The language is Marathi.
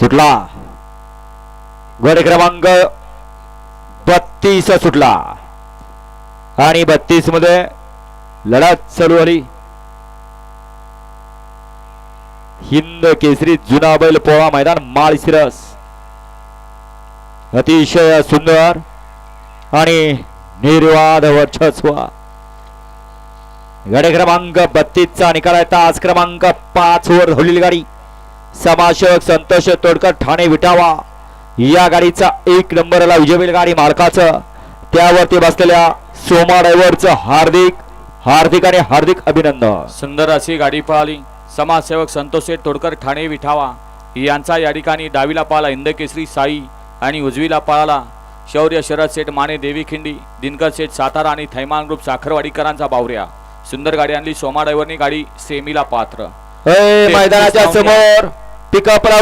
सुटला. गड क्रमांक बत्तीस सुटला. आणि बत्तीसमध्ये लढत चालू आली हिंद केसरी जुना बैल पोळा मैदान माळशिरस अतिशय सुंदर आणि निर्वाद वर्चस्व. गड क्रमांक बत्तीसचा निकाल आहे. तास क्रमांक पाच वर धावलेली गाडी. समाजसेवक संतोष तोडकर ठाणे विटावा. या गाडीचा एक नंबरला विजय गाडी मालकाचं. त्यावरती बसलेल्या सोमा ड्रायव्हरचं हार्दिक हार्दिक आणि हार्दिक अभिनंदन. सुंदर अशी गाडी पळाली. समाजसेवक संतोष तोडकर ठाणे विठावा यांचा या ठिकाणी डावीला पाला इंदकेसरी साई आणि उजवीला पळाला शौर्य शरद शेठ माने देवी खिंडी दिनकर शेठ सातारा आणि थैमान ग्रुप साखरवाडीकरांचा बावऱ्या. सुंदर गाडी आणली. सोमा ड्रायव्हरनी गाडी सेमीला पात्र. मैदानाच्या समोर. पिकअप लावली